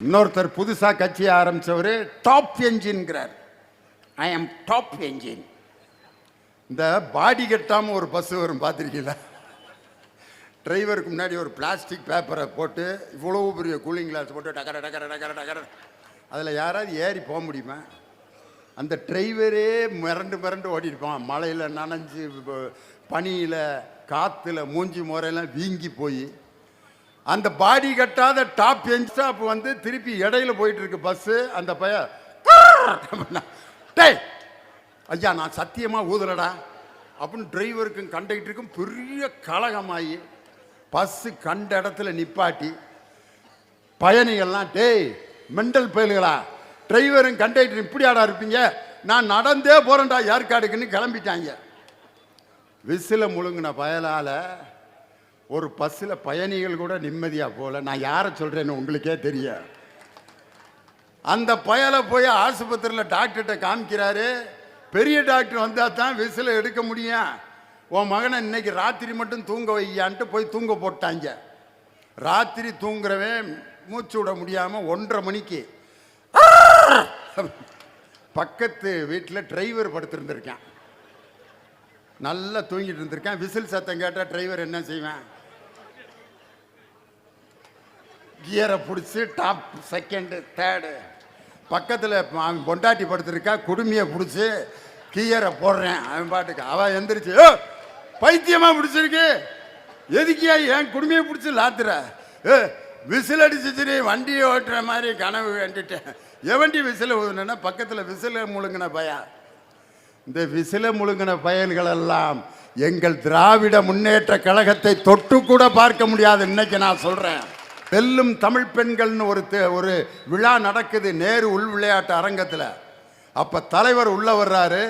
இன்னொருத்தர் புதுசாக கட்சி ஆரம்பித்தவர் டாப் என்ஜின்கிறார் ஐ எம் டாப் என்ஜின் இந்த பாடி கட்டாமல் ஒரு பஸ் வரும் பார்த்துருக்கீங்களா? டிரைவருக்கு முன்னாடி ஒரு பிளாஸ்டிக் பேப்பரை போட்டு இவ்வளோ பெரிய கூலிங் கிளாஸ் போட்டு டக்கர டக்கர டக்கர டக்கர அதில் யாராவது ஏறி போக முடியுமா? அந்த டிரைவரே மிரண்டு மிரண்டு ஓடிருப்பான் மழையில் நனைஞ்சு பனியில் காற்றுல மூஞ்சி முறையெல்லாம் வீங்கி போய் அந்த பாடி கட்டாத டாப் எஞ்ச் ஸ்டாப் வந்து திருப்பி இடையில போயிட்டு இருக்கு பஸ்ஸு அந்த பைய டேய் ஐயா நான் சத்தியமாக ஊதுலடா அப்படின்னு டிரைவருக்கும் கண்டக்டருக்கும் பெரிய கலகமாகி பஸ்ஸு கண்ட இடத்துல நிப்பாட்டி பயணிகள்லாம் டேய் மெண்டல் பயல்களா டிரைவரும் கண்டக்டரும் ஆடா இருப்பீங்க நான் நடந்தே போகிறேன்டா ஏற்காடுக்குன்னு கிளம்பிட்டாங்க விசில முழுங்கின பயலால் ஒரு பஸ்ஸில் பயணிகள் கூட நிம்மதியாக போகல நான் யாரை சொல்கிறேன்னு உங்களுக்கே தெரியும் அந்த பயலை போய் ஆஸ்பத்திரியில் டாக்டர்கிட்ட காமிக்கிறாரு. பெரிய டாக்டர் வந்தால் தான் விசில எடுக்க முடியும். உன் மகனை இன்னைக்கு ராத்திரி மட்டும் தூங்க வையான்ட்டு போய் தூங்க போட்டாங்க. ராத்திரி தூங்குறவன் மூச்சு விட முடியாமல் ஒன்றரை மணிக்கு. பக்கத்து வீட்டில் டிரைவர் படுத்திருந்திருக்கான். நல்லா தூங்கிட்டு இருந்திருக்கேன். விசில் சத்தம் கேட்டால் டிரைவர் என்ன செய்வேன்? கியரை பிடிச்சி டாப் செகண்டு தேர்டு பக்கத்தில் அவன் பொண்டாட்டி படுத்துருக்கா குடுமையை பிடிச்சி கியரை போடுறேன். அவன் பாட்டுக்கு அவன் எந்திரிச்சு ஓ பைத்தியமாக பிடிச்சிருக்கு. எதுக்கியா என் குடுமையை பிடிச்சி லாத்துற? ஏ விசில் அடிச்சிச்சு வண்டியை ஓட்டுற மாதிரி கனவு வேண்டிட்டேன். எவண்டி விசில் ஊதுனா பக்கத்தில் விசில முழுங்கின பயா. இந்த விசில முழுங்கின பயல்கள் எங்கள் திராவிட முன்னேற்ற கழகத்தை தொட்டு கூட பார்க்க முடியாது இன்னைக்கு நான் சொல்கிறேன் வெல்லும் தமிழ் பெண்கள்னு ஒரு ஒரு விழா நடக்குது நேரு உள் விளையாட்டு அரங்கத்தில். அப்போ தலைவர் உள்ள வர்றாரு.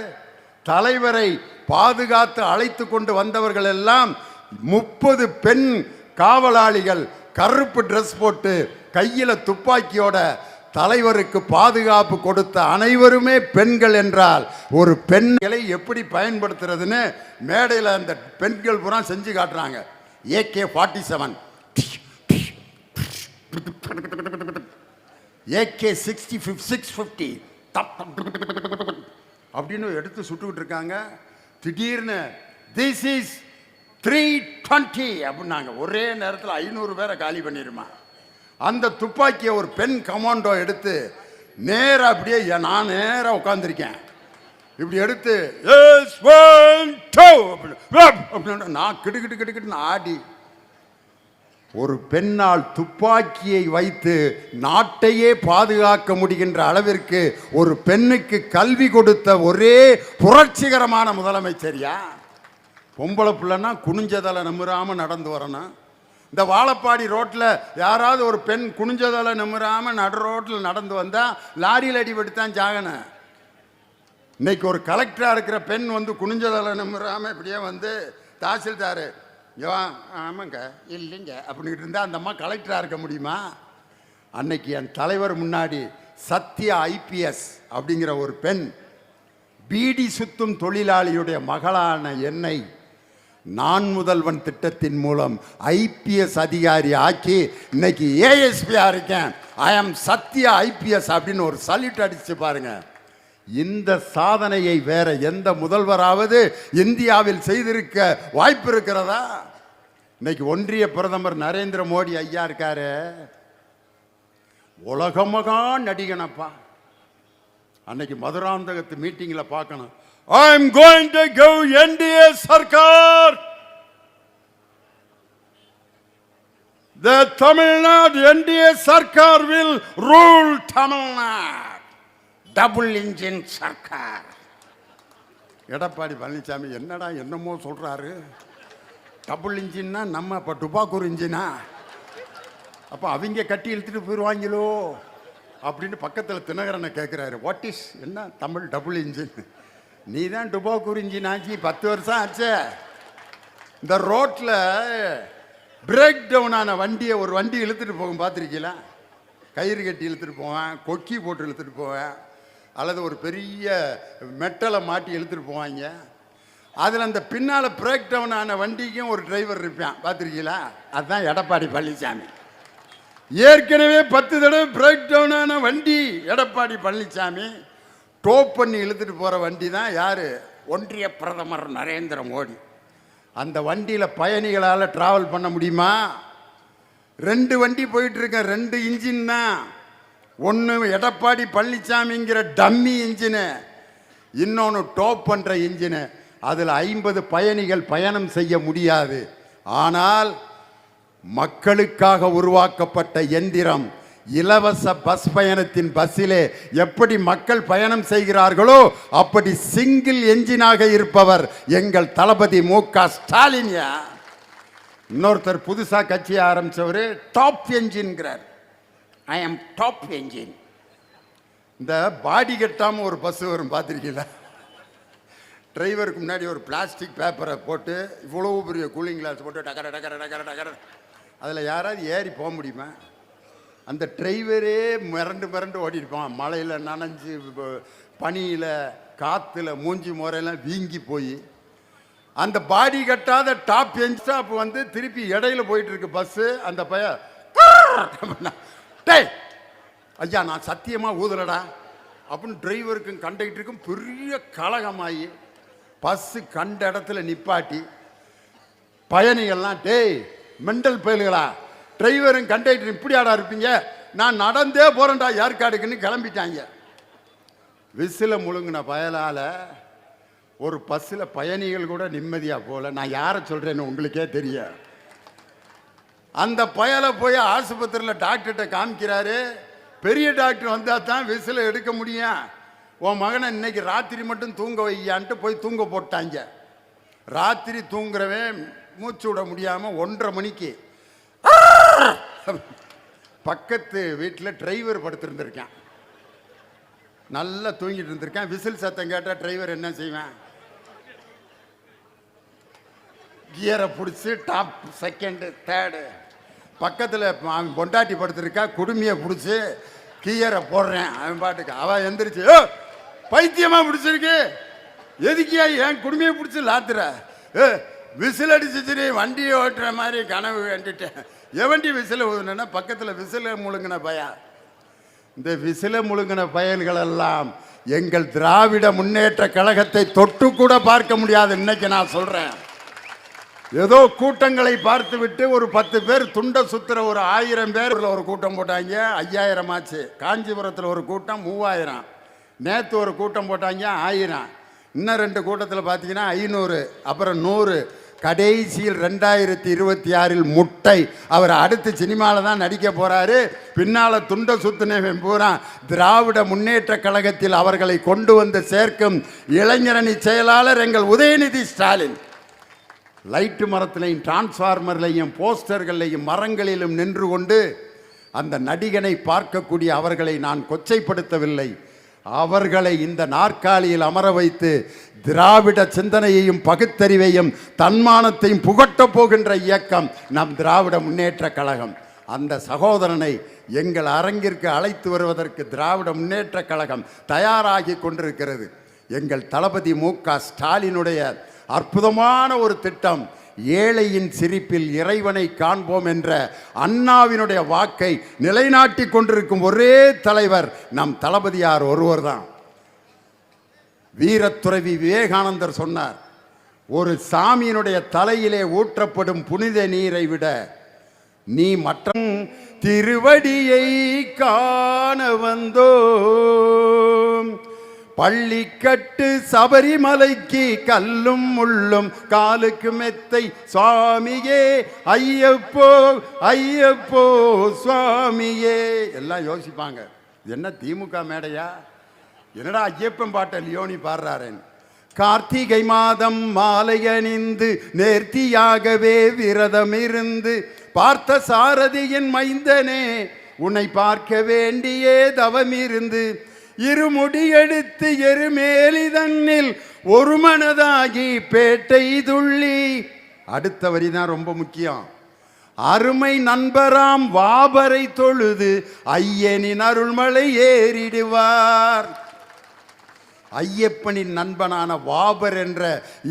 தலைவரை பாதுகாத்து அழைத்து கொண்டு வந்தவர்கள் எல்லாம் முப்பது பெண் காவலாளிகள் கருப்பு ட்ரெஸ் போட்டு கையில் துப்பாக்கியோட தலைவருக்கு பாதுகாப்பு கொடுத்த அனைவருமே பெண்கள் என்றால் ஒரு பெண்களை எப்படி பயன்படுத்துறதுன்னு மேடையில் அந்த பெண்கள் பூரா செஞ்சு காட்டுறாங்க. AK forty seven. AK sixty fifty six fifty அப்படின்னு எடுத்து சுட்டுக்கிட்டு இருக்காங்க. திடீர்னு திஸ் இஸ் த்ரீ டுவெண்ட்டி அப்படின்னாங்க. ஒரே நேரத்தில் ஐநூறு பேரை காலி பண்ணிடுமா அந்த துப்பாக்கியை ஒரு பெண் கமாண்டோ எடுத்து நேராக அப்படியே நான் நேராக உட்காந்துருக்கேன் இப்படி எடுத்து அப்படின்னு. நான் கிடுக்கிட்டு கிடுக்கிட்டு ஆடி ஒரு பெண்ணால் துப்பாக்கியை வைத்து நாட்டையே பாதுகாக்க முடிகின்ற அளவிற்கு ஒரு பெண்ணுக்கு கல்வி கொடுத்த ஒரே புரட்சிகரமான முதலமைச்சரியா? பொம்பளை பிள்ளைன்னா குனிஞ்சதலை நம்புறாமல் நடந்து வரணும். இந்த வாழப்பாடி ரோட்டில் யாராவது ஒரு பெண் குனிஞ்சதலை நம்புறாமல் நடு ரோட்டில் நடந்து வந்தால் லாரியில் அடிபட்டுத்தான் ஜாகணும் இன்னைக்கு ஒரு கலெக்டராக இருக்கிற பெண் வந்து குனிஞ்சதலை நம்புறாமல் இப்படியே வந்து தாசில்தார். யோ ஆமாங்க. இல்லைங்க. அப்படின்ட்டு இருந்தால் அந்த அம்மா கலெக்டராக இருக்க முடியுமா? அன்னைக்கு என் தலைவர் முன்னாடி சத்யா ஐபிஎஸ் அப்படிங்கிற ஒரு பெண் பீடி சுத்தும் தொழிலாளியுடைய மகளான என்னை நான் முதல்வன் திட்டத்தின் மூலம் ஐபிஎஸ் அதிகாரி ஆக்கி இன்னைக்கு ஏஎஸ்பியாக இருக்கேன். ஐ எம் சத்யா ஐபிஎஸ் அப்படின்னு ஒரு சல்யூட் அடிச்சு பாருங்கள் இந்த சாதனையை வேற எந்த முதல்வராவது இந்தியாவில் செய்திருக்க வாய்ப்பு இருக்கிறதா? இன்னைக்கு ஒன்றிய பிரதமர் நரேந்திர மோடி ஐயா இருக்காரு. உலகமகா நடிகனப்பா. அன்னைக்கு மதுராந்தகத்து மீட்டிங்ல பார்க்கணும். I am going to give NDA sarkar. The Tamil Nadu NDA Sarkar will rule Tamil Nadu. Double engine Sarkar. Edappadi Palaniswami என்னடா என்னமோ சொல்கிறாரு டபுள் இன்ஜின்னா நம்ம இப்போ டுபாக்கூர் இன்ஜினா. அப்போ அவங்க கட்டி இழுத்துட்டு போயிடுவாங்களோ அப்படின்னு பக்கத்தில் தினகரனை கேட்குறாரு வாட் இஸ் என்ன? Tamil double engine. நீ தான் டுபாக்கூர் இன்ஜின் ஆச்சு பத்து வருஷம் ஆச்சே. இந்த ரோட்டில் பிரேக் டவுன் ஆன வண்டியை ஒரு வண்டி இழுத்துட்டு போகும் பார்த்துருக்கீங்களா? கயிறு கட்டி இழுத்துட்டு போவேன் கொக்கி போட்டு இழுத்துட்டு போவேன். அல்லது ஒரு பெரிய மெட்டலை மாட்டி இழுத்துட்டு போவாங்க. அதில் அந்த பின்னால் பிரேக் டவுன் ஆன வண்டிக்கும் ஒரு டிரைவர் இருப்பான். பார்த்துருக்கீங்களா? அதுதான் எடப்பாடி பழனிசாமி ஏற்கனவே பத்து தடவை பிரேக் டவுன் ஆன வண்டி எடப்பாடி பழனிசாமி டோப் பண்ணி இழுத்துட்டு போகிற வண்டி தான் யார்? ஒன்றிய பிரதமர் நரேந்திர மோடி. அந்த வண்டியில் பயணிகளால் ட்ராவல் பண்ண முடியுமா? ரெண்டு வண்டி போயிட்டுருக்கேன் ரெண்டு இன்ஜின் தான். ஒன்று எடப்பாடி பழனிசாமிங்கிற டம்மி இன்ஜினு இன்னொன்று டோப் பண்ணுற இன்ஜினு அதில் ஐம்பது பயணிகள் பயணம் செய்ய முடியாது. ஆனால் மக்களுக்காக உருவாக்கப்பட்ட எந்திரம் இலவச பஸ் பயணத்தின் பஸ்ஸிலே எப்படி மக்கள் பயணம் செய்கிறார்களோ அப்படி சிங்கிள் என்ஜினாக இருப்பவர் எங்கள் தளபதி மு க ஸ்டாலின் இன்னொருத்தர் புதுசாக கட்சி ஆரம்பித்தவர் டாப் என்ஜின்கிறார். ஐ எம் டாப் என்ஜின் இந்த பாடி கட்டாமல் ஒரு பஸ் வரும் பார்த்துருக்கீங்களா? டிரைவருக்கு முன்னாடி ஒரு பிளாஸ்டிக் பேப்பரை போட்டு இவ்வளோ பெரிய கூலிங் கிளாஸ் போட்டு டக்கர டக்கர டக்கர டக்கர அதில் யாராவது ஏறி போக முடியுமா? அந்த டிரைவரே மிரண்டு மிரண்டு ஓடிருப்பான் மழையில் நனைஞ்சு பனியில் காற்றுல மூஞ்சி முறையெல்லாம் வீங்கி போய். அந்த பாடி கட்டாத டாப் எஞ்ச் ஸ்டாப் வந்து திருப்பி இடையில போயிட்டு இருக்கு பஸ்ஸு. அந்த பையன் டேய் ஐயா நான் சத்தியமாக ஊதுறடா. அப்படின்னு டிரைவருக்கும் கண்டக்டருக்கும் பெரிய கலகமாகி பஸ்ஸு கண்ட இடத்துல நிப்பாட்டி பயணிகள்லாம் டேய் மெண்டல் பயல்களா டிரைவரும் கண்டக்டரும் இப்படியாடா இருப்பீங்க? நான் நடந்தே போகிறேன்டா ஏற்காடுக்குன்னு கிளம்பிட்டாங்க. விசில முழுங்கின பயலால் ஒரு பஸ்ஸில் பயணிகள் கூட நிம்மதியாக போகல. நான் யாரை சொல்கிறேன்னு உங்களுக்கே தெரியாது அந்த பயலை போய் ஆஸ்பத்திரியில் டாக்டர்கிட்ட காமிக்கிறாரு. பெரிய டாக்டர் வந்தால் தான் விசில எடுக்க முடியும். உன் மகனை இன்னைக்கு ராத்திரி மட்டும் தூங்க வையான்ட்டு போய் தூங்க போட்டாங்க. ராத்திரி தூங்குறவன் மூச்சு விட முடியாமல் ஒன்றரை மணிக்கு. பக்கத்து வீட்டில் டிரைவர் படுத்திருந்திருக்கான். நல்லா தூங்கிட்டு இருந்திருக்கேன். விசில் சத்தம் கேட்டால் டிரைவர் என்ன செய்வேன்? கியரை பிடிச்சி டாப் செகண்டு தேர்டு பக்கத்தில் அவன் பொண்டாட்டி படுத்துருக்கா குடுமையை பிடிச்சி கியரை போடுறேன். அவன் பாட்டுக்கு அவன் எந்திரிச்சு ஓ பைத்தியமாக பிடிச்சிருக்கு. எதுக்கியா என் குடுமையை பிடிச்சி லாத்துற? ஏ விசில் அடிச்சிச்சு வண்டியை ஓட்டுற மாதிரி கனவு வேண்டிட்டேன். எவண்டி விசில் ஊதுனா பக்கத்தில் விசில முழுங்கின பயா. இந்த விசில முழுங்கின பயல்களெல்லாம் எங்கள் திராவிட முன்னேற்ற கழகத்தை தொட்டு கூட பார்க்க முடியாது இன்னைக்கு நான் சொல்கிறேன் ஏதோ கூட்டங்களை பார்த்துவிட்டு ஒரு பத்து பேர் துண்ட சுத்துற ஒரு ஆயிரம் பேர் ஒரு கூட்டம் போட்டாங்க. ஐயாயிரம் ஆச்சு. காஞ்சிபுரத்தில் ஒரு கூட்டம் மூவாயிரம். நேற்று ஒரு கூட்டம் போட்டாங்க ஆயிரம். இன்னும் ரெண்டு கூட்டத்தில் பார்த்தீங்கன்னா ஐநூறு அப்புறம் நூறு. கடைசியில் ரெண்டாயிரத்தி இருபத்தி ஆறில் முட்டை. அவர் அடுத்து சினிமாவில் தான் நடிக்க போகிறாரு பின்னால் துண்ட சுத்தினவன் பூரா திராவிட முன்னேற்ற கழகத்தில் அவர்களை கொண்டு வந்து சேர்க்கும் இளைஞரணி செயலாளர் எங்கள் உதயநிதி ஸ்டாலின். லைட்டு மரத்திலையும் டிரான்ஸ்ஃபார்மர்லையும் போஸ்டர்களையும் மரங்களிலும் நின்று கொண்டு அந்த நடிகனை பார்க்கக்கூடிய அவர்களை நான் கொச்சைப்படுத்தவில்லை. அவர்களை இந்த நாற்காலியில் அமர வைத்து திராவிட சிந்தனையையும் பகுத்தறிவையும் தன்மானத்தையும் புகட்டப் போகின்ற இயக்கம் நம் திராவிட முன்னேற்ற கழகம். அந்த சகோதரனை எங்கள் அரங்கிற்கு அழைத்து வருவதற்கு திராவிட முன்னேற்ற கழகம் தயாராகி கொண்டிருக்கிறது. எங்கள் தளபதி மு க ஸ்டாலினுடைய அற்புதமான ஒரு திட்டம். ஏழையின் சிரிப்பில் இறைவனை காண்போம் என்ற அண்ணாவினுடைய வாக்கை நிலைநாட்டி கொண்டிருக்கும் ஒரே தலைவர் நம் தளபதியார் ஒருவர் தான். வீரத்துறவி விவேகானந்தர் சொன்னார் ஒரு சாமியினுடைய தலையிலே ஊற்றப்படும் புனித நீரை விட நீ மற்ற திருவடியை காண வந்தோம். பள்ளிக்கட்டு சபரிமலைக்கு கல்லும் முள்ளும் காலுக்கு மெத்தை. சுவாமியே ஐயப்போ ஐயப்போ சுவாமியே. எல்லாம் யோசிப்பாங்க. இது என்ன திமுக மேடையா? என்னடா ஐயப்பன் பாட்டை லியோனி பாடுறாரேன் கார்த்திகை மாதம் மாலை அணிந்து நேர்த்தியாகவே விரதம் இருந்து பார்த்த சாரதியின் மைந்தனே உன்னை பார்க்க வேண்டியே தவம் இருந்து இரு முடியெடுத்து எருமேலி தன்னில் ஒரு மனதாகி பேட்டை துள்ளி. அடுத்த வரி தான் ரொம்ப முக்கியம். அருமை நண்பராம் வாபரை தொழுது ஐயனின் அருள்மலை ஏறிடுவார். ஐயப்பனின் நண்பனான வாபர் என்ற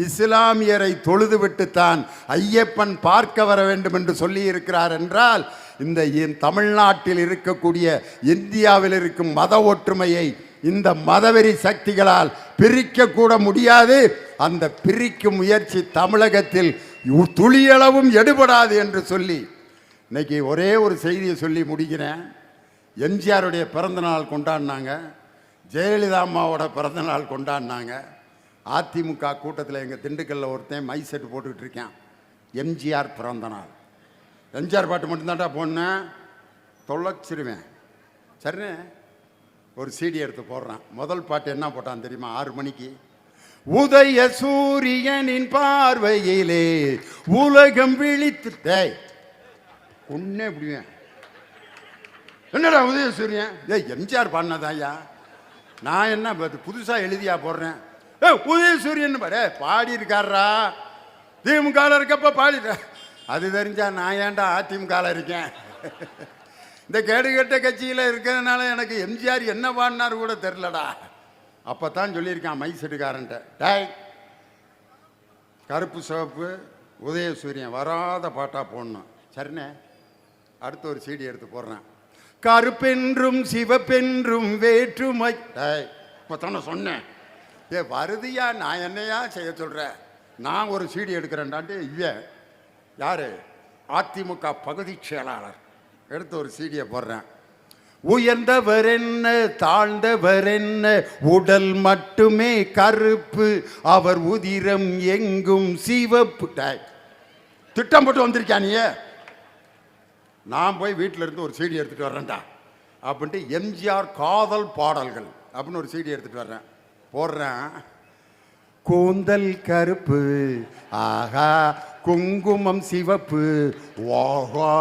இஸ்லாமியரை தொழுதுவிட்டுத்தான் ஐயப்பன் பார்க்க வர வேண்டும் என்று சொல்லியிருக்கிறார் என்றால் இந்த தமிழ்நாட்டில் இருக்கக்கூடிய இந்தியாவில் இருக்கும் மத ஒற்றுமையை இந்த மதவெறி சக்திகளால் பிரிக்கக்கூட முடியாது. அந்த பிரிக்கும் முயற்சி தமிழகத்தில் துளியளவும் எடுபடாது என்று சொல்லி இன்னைக்கு ஒரே ஒரு செய்தியை சொல்லி முடிக்கிறேன். எம்ஜிஆருடைய பிறந்தநாள் கொண்டாடினாங்க. ஜெயலலிதா அம்மாவோட பிறந்தநாள் கொண்டாடினாங்க. அதிமுக கூட்டத்தில் எங்கள் திண்டுக்கல்ல ஒருத்தன் மை செட்டு போட்டுக்கிட்டு இருக்கேன். எம்ஜிஆர் பிறந்தநாள் எம்ஜிஆர் பாட்டு மட்டும்தான்டா போடணும் தொலைச்சிருவேன். சரிண்ணே? ஒரு சீடி எடுத்து போடுறான். முதல் பாட்டு என்ன போட்டான் தெரியுமா? ஆறு மணிக்கு. உதய சூரியனின் பார்வையிலே உலகம் விழித்து ஒன்னே உன்னே இப்படிவேன் என்னடா உதய சூரியன்? ஏய் எம்ஜிஆர் பாடினதாயா நான் என்ன புதுசாக எழுதியா போடுறேன். ஏ உதய சூரியன் பாரு. பாடி இருக்காரா திமுகவில் இருக்கப்ப பாடிட்டேன் அது தெரிஞ்சால் நான் ஏன்டா அதிமுகவில் இருக்கேன்? இந்த கேடுகெட்ட கட்சியில் இருக்கிறதுனால எனக்கு எம்ஜிஆர் என்ன பாடினார் கூட தெரிலடா அப்போ தான் சொல்லியிருக்கான் மை டாய் கருப்பு சிவப்பு உதயசூரியன் வராத பாட்டாக போடணும். சரிண்ணே அடுத்த ஒரு சீடி எடுத்து போடுறேன். கருப்பென்றும் சிவப்பென்றும் வேற்றுமை. டாய் இப்போ தானே சொன்னேன். ஏ வருதியா நான் என்னையா செய்ய சொல்கிறேன் நான் ஒரு சீடி எடுக்கிறேன்டான்ட்டு இவன் யார்? அதிமுக பகுதி செயலாளர். எடுத்து ஒரு சீடியை போடுறேன். உயர்ந்தவர் என்ன தாழ்ந்தவர் என்ன உடல் மட்டுமே கருப்பு அவர் உதிரம் எங்கும் சிவப்பு. திட்டம் போட்டு வந்திருக்கியா நீ நான் போய் வீட்டில் இருந்து ஒரு சீடி எடுத்துட்டு வர்றேன்டா. அப்படின்ட்டு எம்ஜிஆர் காதல் பாடல்கள் அப்படின்னு ஒரு சீடி எடுத்துட்டு வர்றேன். போடுறேன். கூந்தல் கருப்பு ஆகா குங்குமம் சிவப்பு ஓஹோ.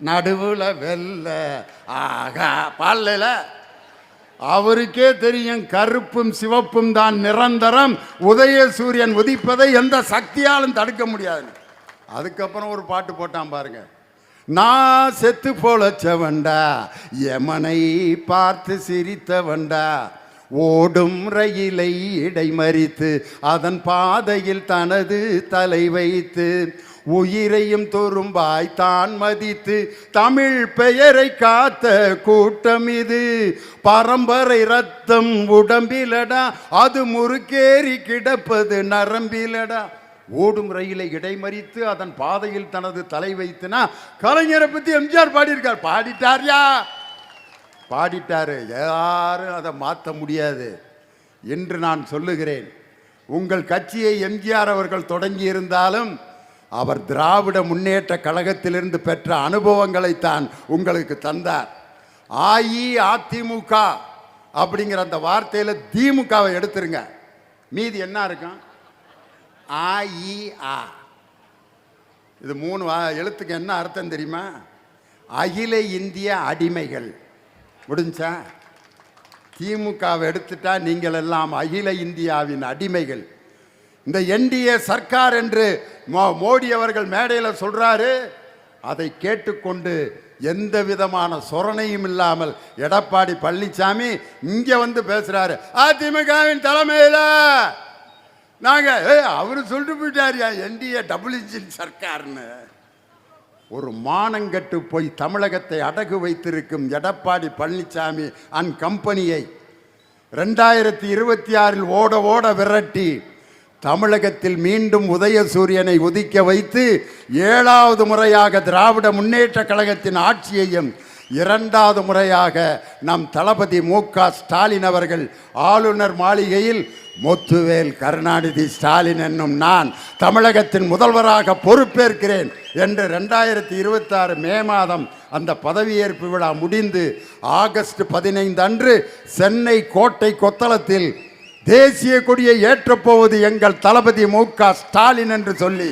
நடுவுல வெள்ள ஆகா பாடல அவருக்கே தெரியும் கருப்பும் சிவப்பும் தான் நிரந்தரம். உதய சூரியன் உதிப்பதை எந்த சக்தியாலும் தடுக்க முடியாது. அதுக்கப்புறம் ஒரு பாட்டு போட்டான் பாருங்க. நான் செத்து பொழைச்சவன்டா யமனை பார்த்து சிரித்தவண்டா ஓடும் ரயிலை இடைமறித்து அதன் பாதையில் தனது தலை வைத்து உயிரையும் தொரும்பாய் தான் மதித்து தமிழ் பெயரை காத்த கூட்டம் இது. பரம்பரை ரத்தம் உடம்பிலடா அது முறுக்கேறி கிடப்பது நரம்பிலடா. ஓடும் ரயிலை இடைமறித்து அதன் பாதையில் தனது தலை வைத்துனா கலைஞரை பத்தி எம்ஜிஆர் பாடியிருக்கார். பாடிட்டார்யா? பாடிட்டாரு. யாரும் அதை மாற்ற முடியாது என்று நான் சொல்லுகிறேன். உங்கள் கட்சியை எம்ஜிஆர் அவர்கள் தொடங்கி இருந்தாலும் அவர் திராவிட முன்னேற்ற கழகத்திலிருந்து பெற்ற அனுபவங்களைத்தான் உங்களுக்கு தந்தார். அஇஅதிமுக அப்படிங்கிற அந்த வார்த்தையில் திமுகவை எடுத்துருங்க. மீதி என்ன இருக்கும்? அஇஆ இது மூணு வா- எழுத்துக்கு என்ன அர்த்தம் தெரியுமா? அகில இந்திய அடிமைகள். முடிஞ்சா திமுகவை எடுத்துட்டா நீங்கள் எல்லாம் அகில இந்தியாவின் அடிமைகள். இந்த என்டிஏ சர்க்கார் என்று மோ- மோடி அவர்கள் மேடையில் சொல்றாரு. அதை கேட்டுக்கொண்டு எந்த விதமான சொரணையும் இல்லாமல் எடப்பாடி பழனிசாமி இங்க வந்து பேசுறாரு. அதிமுகவின் தலைமையில் நாங்க ஏ அவரு சொல்லிட்டு போயிட்டாருயா என்டிஏ டபுள் இன்ஜின் சர்க்கார்னு. ஒரு மானங்கட்டு போய் தமிழகத்தை அடகு வைத்திருக்கும் எடப்பாடி பழனிசாமி அண்ட் கம்பெனியை ரெண்டாயிரத்தி இருபத்தி ஆறில் ஓட ஓட விரட்டி தமிழகத்தில் மீண்டும் உதயசூரியனை உதிக்க வைத்து ஏழாவது முறையாக திராவிட முன்னேற்ற கழகத்தின் ஆட்சியையும் இரண்டாவது முறையாக நம் தளபதி மு க ஸ்டாலின் அவர்கள் ஆளுநர் மாளிகையில் முத்துவேல் கருணாநிதி ஸ்டாலின் என்னும் நான் தமிழகத்தின் முதல்வராக பொறுப்பேற்கிறேன் என்று ரெண்டாயிரத்தி இருபத்தாறு மே மாதம் அந்த பதவியேற்பு விழா முடிந்து ஆகஸ்ட் பதினைந்து அன்று சென்னை கோட்டை கொத்தளத்தில் தேசிய கொடியை ஏற்றப்போவது எங்கள் தளபதி மு க ஸ்டாலின் என்று சொல்லி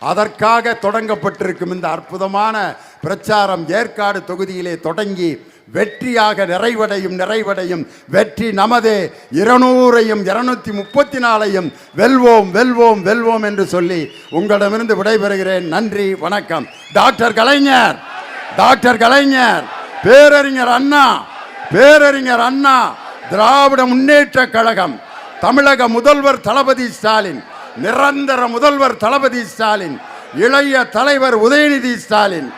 அதற்காக தொடங்கப்பட்டிருக்கும் இந்த அற்புதமான பிரச்சாரம் ஏற்காடு தொகுதியிலே தொடங்கி வெற்றியாக நிறைவடையும் நிறைவடையும். வெற்றி நமதே. இருநூறையும் இருநூத்தி முப்பத்தி நாலையும் வெல்வோம் வெல்வோம் வெல்வோம் என்று சொல்லி உங்களிடமிருந்து விடைபெறுகிறேன். நன்றி வணக்கம். டாக்டர் கலைஞர் டாக்டர் கலைஞர் பேரறிஞர் அண்ணா பேரறிஞர் அண்ணா திராவிட முன்னேற்ற கழகம் தமிழக முதல்வர் தளபதி ஸ்டாலின். நிரந்தர முதல்வர் தளபதி ஸ்டாலின் இளைய தலைவர் உதயநிதி ஸ்டாலின்.